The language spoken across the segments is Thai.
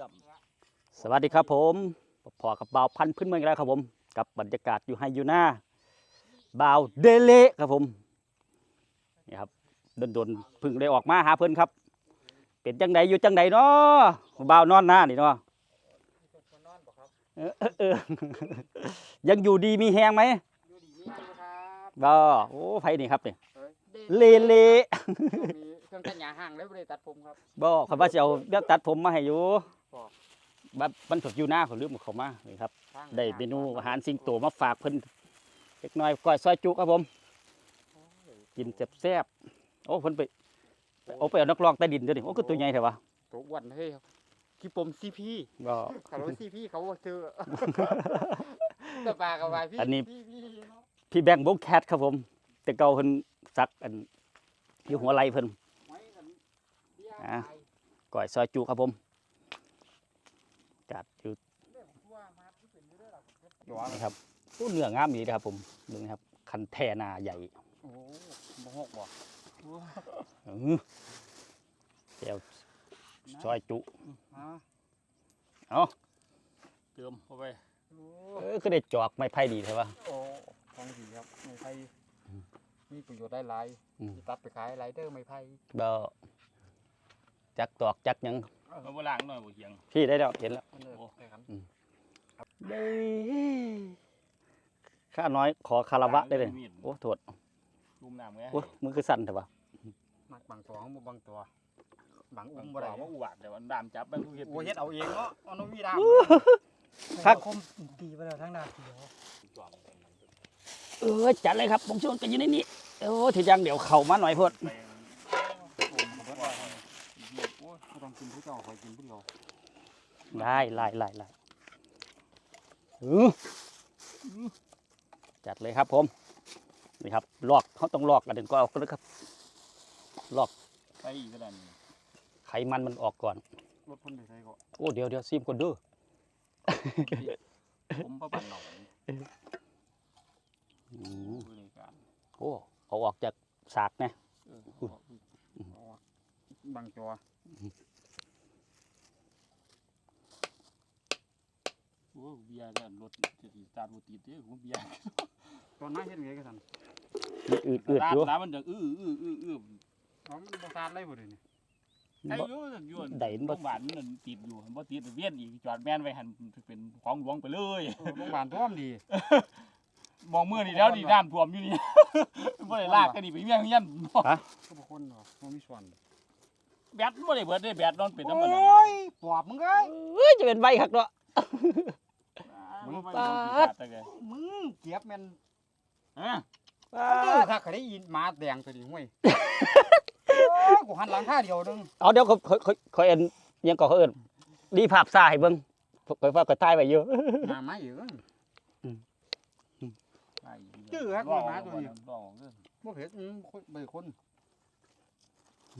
ย่สวัสดีครับผมพอกับบ่าวพันธุ์พื้นเมืองอีกแล้วครับผม กับบรรยากาศอยู่ให้อยู่หน้าบ่าวเดเละครับผมนี่ครับโดนๆเพึ่งได้ออกมาหาเพิ่นครับ เป็นจังใดอยู่จังใดเนาะบ่าวนอนหน้านี่เนาะเออเออเออยังอยู่ดีมีแฮงไหมอยู่ดีมีอยู่ครับก็โอ้ไผนี่ครับนี่เอ้ยเลเละมีเครื่องตัดหญ้าห่างแล้วบ่ได้ตัดผมครับบ่คำว่าจะเอาเดี๋ยวตัดผมมาให้อยู่ บ่บัดมันถูกอยู่หน้าเขาลืมเขามานี่ครับทางได้เมนูอาหารสิงโตมาฝากเพิ่นเล็กน้อยก้อยซอยจุครับผมโอ้ยกินแซ่บๆโอ้เพิ่นไปไปเอาไปเอานักร้องใต้ดินเด้อนี่โอ้คือตัวใหญ่แท้วะตัวอ้วนเฮ้ยครับขี้ปมซีพีก็เขาว่าซีพีเขาบ่ซื้อแต่ปลากับว่าพี่อันนี้พี่พี่เนาะพี่แบงค์บงแคทครับผม แต่เก่าเพิ่นซักอันอยู่หัวไหล่เพิ่นไว้กันเบี้ยอะไปก้อยซอยจุครับผม จัดอยู่เรื่องทั่วมาที่เป็นอยู่ด้วยล่ะครับนะครับโอ้เนื้องามดีนะครับ ผมดูนะครับคันแทนาใหญ่โอ้บ่หกบ่อื้อแก้วซอยจุฮะเอ้าำเติมเข้าไปโอ้เออคือได้จอกไม้ไผ่ดีใช่ปะโอ้ของดีครับไม่ไผ่มีประโยชน์ได้หลายอืมสิตัดไปขายหลายเด้อไม่ไผ่บ่จักตอกจักหยัง เอาโบราณหน่อยบ่เหียงพี่ได้แล้วเห็นแล้วมันเลยโอ้ได้ครับได้ข้าน้อยขอคารวะได้เลยโอ้โทษลุมน้ำไงโอ้มือคือสั่นแต่ว่ามักบางตัวของบ่บางตัวบางอุ้อุ้มมบ่บ่ได้ได้ว่าอวดแต่ว่าดามจับมันคือเฮ็ดโอ้เฮ็ดเอาเองเนาะเอาน้องวีดามครับคมตีไปแล้วทั้งหน้าเขียวเออจัดเลยครับผมชวนกันอยู่ในนี้โอ้ทีจังเดี๋ยวเข้ามาหน่อยพด ไป ผมเบิดว่าโอ้ยบ่ ต้องกินผู้เจ้าคอยกินผู้เดียวได้ไล่ไล่ไล่เออจัดเลยครับผมนี่ครับลอกเขาต้องลอกกันถึงก็เอาเลยครับลอกไปอีกก็ได้นี่ไขมันมันออกก่อนรถเพิ่นได้ใส่ก็โอ้เดี๋ยวเดี๋ยวซิมคนเดูผมประปันหนองอืมบริการโอ้เอาออกจากสากนะเอออุ้ยบางตัว อ้เบียร์ก็รถจะสิสตาร์ทบ่ติดเด้อผมเบียร์ตอนนั้นเฮ็ดไงกันซั่นอืดอืดอืดร้านอยู่ร้านมันจะอื้ออื้ออื้ออื้ออ๋อมันบ่สาดเลยบ่เดี๋ยวนี้ไอ้บ่อยู่อยู่ได้บ่โรงพยาบาลมันติดอยู่บ่ติดเวียนอีกจอดแม่นไว้หันเป็นของหลวงไปเลยเออโรงพยาบาลท่วมดีมองมือนี่แล้วนี่น้ำท่วมอยู่นี่บ่ได้ลากกันนี่ไปเมียงเฮียนก็บ่คนหรอกบ่มีส่วนแบตบ่ได้เบิดได้แบตนอนเป็นน้ำมันโอ้ยปอบมึงเอ้ยเอ้ยจะเป็นใบคักเนาะ มึงปาดดเลยมึงเก็บแม่นฮะเออถ้าเคยได้ยินหมาแดงตัวนี้ห้วยโอ้ยกูหันหลังท่าเดียวนึงเอาเดี๋ยวเขาเขาเขาเขาเอ็นยังก่อเขาเอินดีภาพซ่าให้เบิ่งคอยว่าก็ถ่ายไว้อยู่หน้าไม้อยู่เอิ้นจื้อครับรอหมาตัวนี้รอเด้อบ่เผ็ดอืมคนใบคน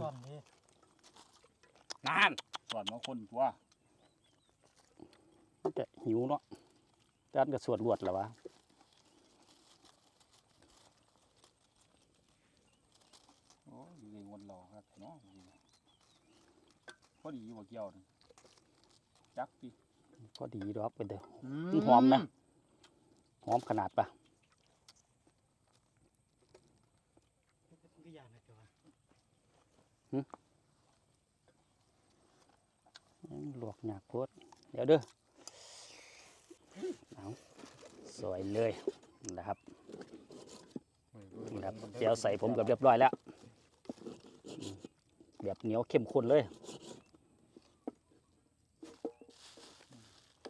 ซ่อนนี้นานสอนมาคนตัว แต่หิวเนาะ ด้านก็สวดรวดแล้ววะโอ้ยอยู่ในวันรอครับเนาะพอดีบ่เกี่ยวนี่จักติก็ดีดอกเป็นเด้ออืหอมนะหอมขนาดปะพี่ยานะจ๊ะลวกหนักโพดเดี๋ยวเด้อ เอาสวยเลยนะครับนี่ครับเจียวใส่ผมเกือบเรียบร้อยแล้วอืมแบบเหนียวเข้มข้นเลย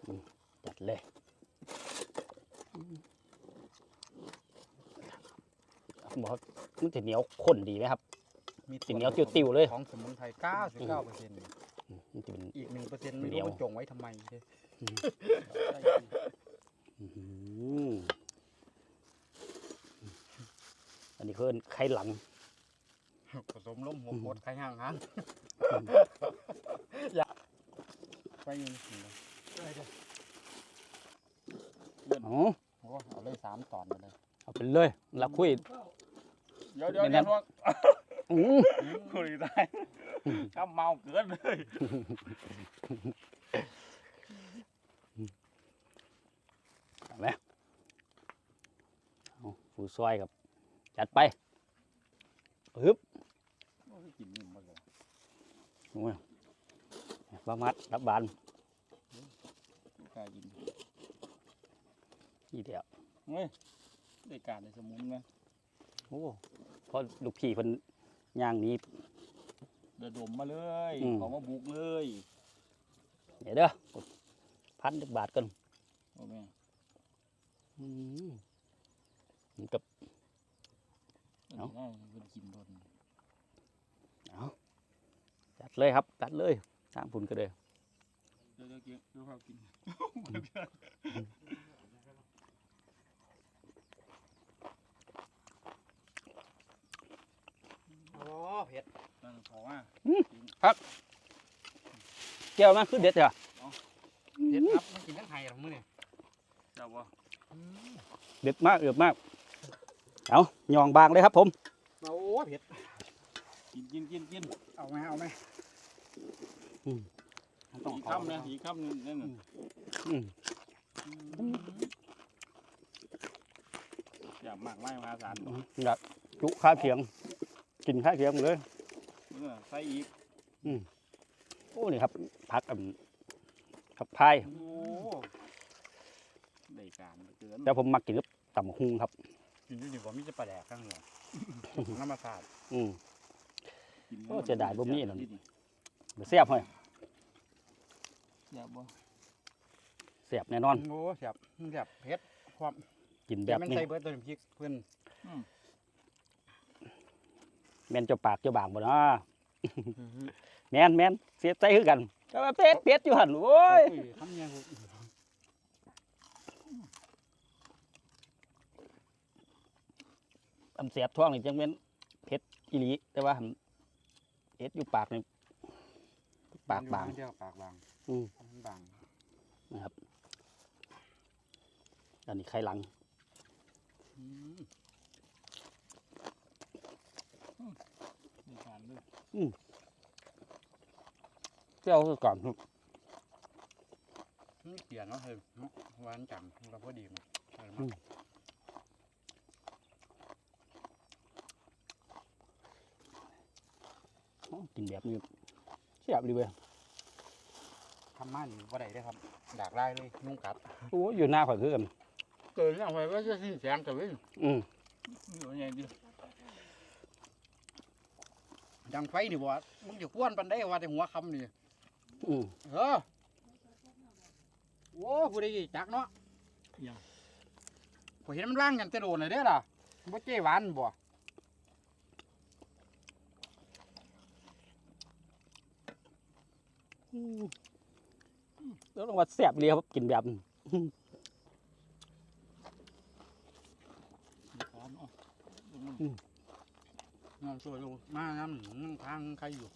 อืมจัดเลยอืมบอกว่ามันจะเหนียวข้นดีไหมครับมีสีเหนียวติ้วๆเลย ของสมุนไพร 99%อื มมันจะเป็น อีก1%ไม่เหนีรู้ยวมันจงไว้ทำไมเด้อื้อหืออันนี้เพิ่นไข่หลัง ผสมลมหัวโคตรใครห่างหางอืมอย่าไปยิงสิอะไรเด้ออ๋อ โอ้เอาเลยสามตอนไปเลยเอาไปเลยเราคุย เดี๋ยวเดี๋ยวเป็นไงเดี๋ยวพวกอื้อ คุยได้ ถ้าเมาเกินเลยเห็นไหมเอาฟูซอยครับ จัดไปฮึบโอ้ยกินนิ่มมากเลยโอ้ยบามัดรับบานกล้ากินนี่เดียวเฮ้ยได้การได้สมุนไหมโอ้เพราะลูกพี่เพิ่นย่างหนี้ เดือดดมมาเลยอืม เขามาบุกเลยเดี๋ยวเด้อพันจักบาทกันโอ้แม่อืมมันกับ เอ้าเอ้าเพิ่นกินโดนจัดเลยครับจัดเลยทางพุ่นก็เลยเดี๋ยวเดี๋ยวเกี่ยวเดี๋ยวเขากิน อ้เผ็ดนั่นขอว่าแก้วนะคือเด็ดจ้ะเผ็ดครับมันกินทั้งไห้หรอมื้อนี่เจ้าบ่เด็ดมากเอือบมาก เอายองบางเลยครับผมโอ้เผ็ดกินกินกินกินเอาไหมเอาไหมอืมมันต้องอีกเข้าคำนะอีกคำหนึงนั่นน่ะอืมอย่ามากไม้มหาศาลอยากจุข้าเขียง กินข้าเขียงเลยเออใส่อีกโอ้นี่ครับผักอันผักพาย โอ้ได้การเหลือเกินแต่ผมมักกินกับตำบักหุงครับ กินอยู่นี่บ่มีจะปลาแดกข้างหลังน้ำมาสาดอืม กินโอ้เสียดายบ่มีนั่นนี่เดี๋ยวเสียบให้อย่าบ่เสียบแน่นอน โอ้แซ่บแซ่บเผ็ดความกินแบแต่บมันนี้ ใส่เบิดตัวน้ำพริกเพิ่น แม่นเจ้าปากเจ้าบางบ่เนาะแม่นแม่นเสียใจคือกันแต่ว่าเป็ดเป็ดอยู่หั่นโอ้ยอุ้ยทำยังกูอันเสียบท้องนี่จังแม่นเผ็ดอีหลีแต่ว่าหั่นเผ็ดอยู่ปากนี่ปากบางเดียวปากบางอืมมันบางนะครับอันนี้ไข่หลังอื มได้การเลยเจ้าก่อนครับมันเปลี่ยนเนาะเฮ้ยเนาะหวานจังเราพอดีมั้ยใช่มั้ยอ๋อกินแบบนี้เสียบดีเว้ยทำมานี่บ่ได้เด้อครับดากไล่เลยนุ่งกัดโอ้ยอยู่หน้าข่อยคือกันเกิดยังไงว่าจะสิ้นแสงแต่เว้ยอืมนี่ว่าไงดิ ดังไฟนี่บ่มึงจะกวนปันได้ว่าแต่หัวคำนี่อืมเออโว้ผู้ใดจักเนาะยังผมเห็นมันร่างกันแต่โดนเลยเด้อล่ะบ่เจ้หวานบ่แล้วต้องว่าเสียบเลยครับกินแบบนี้พร้อมเนาะ นอนตัวอยู่มาน้ำนั่งทางใครอยู่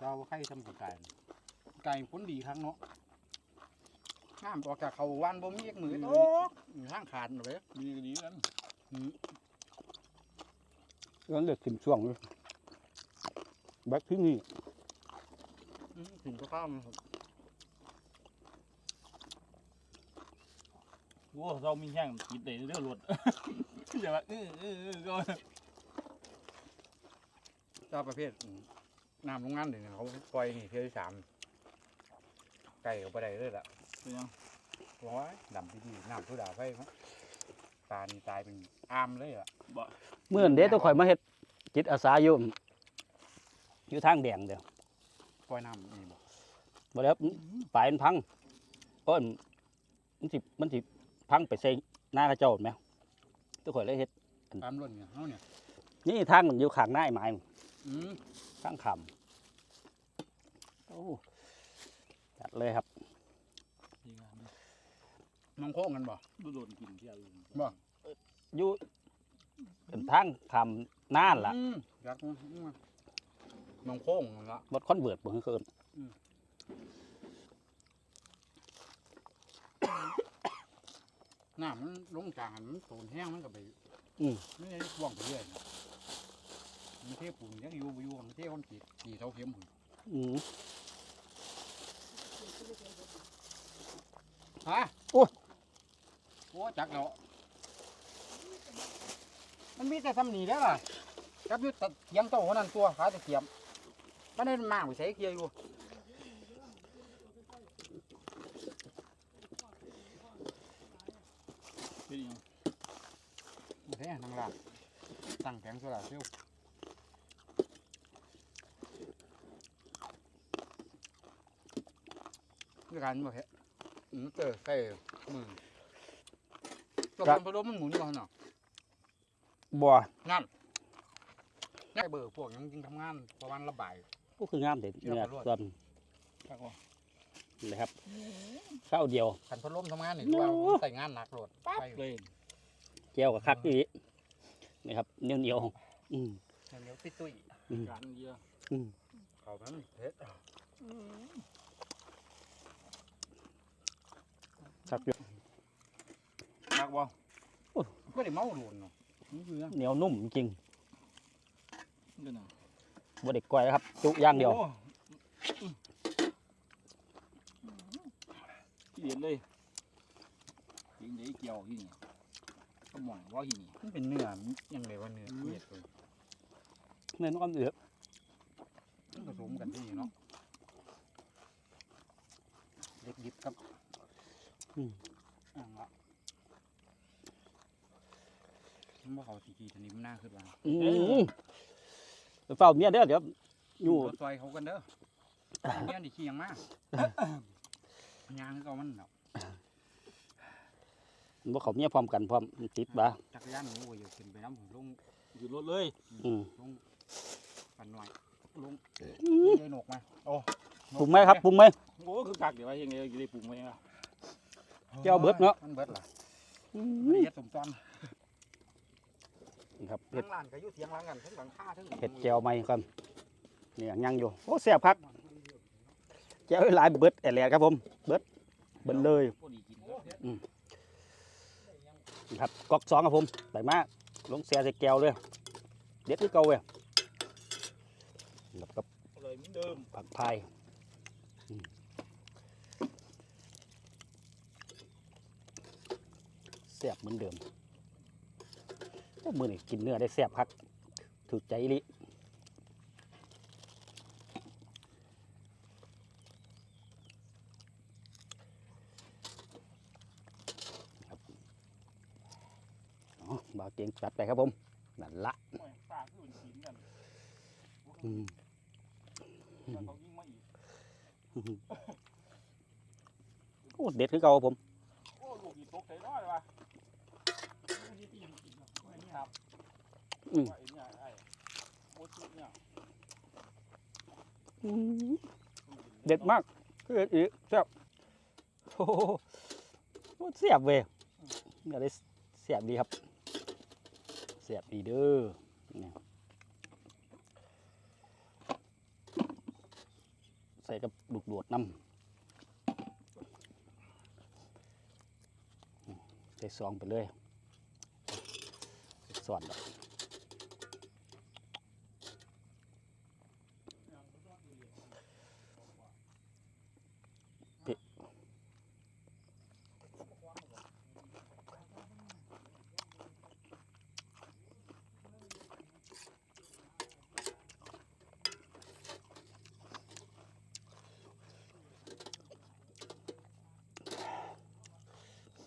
เราใครทำกับไก่ไก่ผลดีครั้งเนาะห้ามออกจากเขาวันบ่มีเอกมือโต๊ะทางขาดเลยมีดีกันอืมแล้วเลือกขึ้นช่วงเลยแบ็คที่นี่อืมถึงก็ข้ามครับ โอ้เรามีแห้งกินได้เรื่อยๆรถอย่าว่าเออเออเออก็เจ้าประเภทอืมน้ำโรงงานเดี๋ยวนี้เขาปล่อยนี่เที่ยวที่สามไก่ก็ไปได้เลยล่ะเป็นยังร้อยดำที่ดีน้ำทุดาไฟมั้งตานี่ตายเป็นอามเลยอะบ่เมื่อนเด้ต้องข่อยมาเฮ็ดจิตอาสาอยู่อยู่ทางแดงเดียวปล่อยน้ำนี่บ่บ่แล้วปลายมันพังเพราะมันมันสิมันสิ พังไปใส่หน้ากระเจ้าแม่ต้องข่อยเลยเฮ็ดตามล้นเนี่ยเขาเนี่ยนี่ทางมันอยู่ข้างหน้าไอ้ไม้มันอืมทางขำโอ้จัดเลยครับดีงามเลยน้องโค้งกันบ่ดูโดนกินที่อะไรบ่ อยู่เป็นทางขำน่านล่ะอืมอยากมามาน้องโค้งนั่นละรถคอนเวิร์ตบ่คือเกิน น้ำมันลงจางหันมันโตนแห้งมันก็ไปอืมไม่ได้ว่องไปเรื่อยนะมันเทปูนยังอยู่บ่อยู่มันเทคอนกรีตตีเสาเข็มพุ่นอืม ฮะโอ้ย โอ้จักแล้วมันมีแต่ทำหนีแล้วล่ะกับอยุตะเกียงโตคนนั้นตัวขาตะเกียมมันได้มากไปใส่เกียร์อยู่ เป็นยัง โอเคนั่งหลับ ตั้งแผงโซลาร์เซลล์ด้วยกันบ่เฮ็ดอืมเตอใส่มือตัวพันพะโล้มันหมุนอยู่หั่นน่ะบัวนั่นได้เบอร์พวกยังจริงทำงานประมาณระบาย ก็คืองามเด็ดเชื่อเนื้อผมด้วยส่วนครับผมเลยครับข้าวเดียวขันพัดลมทำงานนี่ตัวาโอ้ใส่งานหนักโหลดไปเลยแก้วกับคักอี กนี่ครับเหนียวเหนียวๆอืมเดี๋ยวติดตุ้ยอืมการเยอะอืมเขานั้นเฮ็ดคักอยู่มากบ่ไม่ได้เมาโดนเนาะนี่คือยังเหนียวนุ่มจริงเดี๋ยวนะบ่ได้ก้อยครับ จุย่างเดียวโอ้ที่เดียนเลยยิงเดี๋ยวเกี่ยวที่นี่ ก็หมองว่าที่นี่มันเป็นเนื้อยังไงว่าเนื้อเฮ็ดเลยเนื้อน้ำเดือดมันผสมกันดีเนาะเล็กดิบครับอ่างละมันบ่เขาสีกีทันนี้มันน่าขึ้นว่าอืมเฝ้าเมียเด้อเดี๋ยวอยู่รถซอยเขากันเด้อเนี่ยดิขี้ยังมากยางก็มันเนาะ บ่เขาเมียพร้อมกันพร้อมมันติดบ่าจักรยานหนูโอ้ยอยู่ขึ้นไปน้ำผมลงอยู่รถเลยอืมลงปันหน่อยลงอืมเลยหนกมาโอ้ปรุงไหมครับปรุงไหมโอ้คือกักเดี๋ยวไว้ยังไงจะได้ปรุงไว้อะเจ้าเบิดเนาะมันเบิดล่ะอืมันมเฮ็ดสมตอนนี่ครับเฮ็เห็ดดร้านก็อยู่เสียงหลังกันทั้งหลังคาทั้งเห็ดแก้วไหมครับเนี่ยยังอยู่โอ้แซ่บคักแก้วหลายเบิดแอดแหลกครับผมเบิดเบิดเลยพอดีกิ นะครับก๊อกสองครับผมใส่มาลงแซ่ใส่แก้วเลย เด็ดที่เก่าเลยแล้วก็เลยเหมือนเดิมผักพายแซ่บเหมือนเดิมโอ้มือนี่กินเนื้อได้แซ่บคักถูกใจลิอ๋อ บาวเกียงจัดไปครับผมนั่นละโอ้ยปลาคือเป็นชิ้นกันอืมแล้วเขายิ่งมาอีกโอ้เด็ดคือเก่าครับผมโอ้ลูกนี่ตกใจน้อยเลยวะลูกนี่ตีนกินครับไอ้นี่ครับอืมว่าไอ้เนี่ยไอ้โอ้ชุดเนี่ยอืมเด็ดมากคือเด็ดอีกแซ่บโอ้โหโอ้แซ่บเว้ยนี่ได้แซ่บดีครับ สียบดีเด้อร์ใส่กับลูกดวดน้ำใส่ซองไปเลยสอนแบบ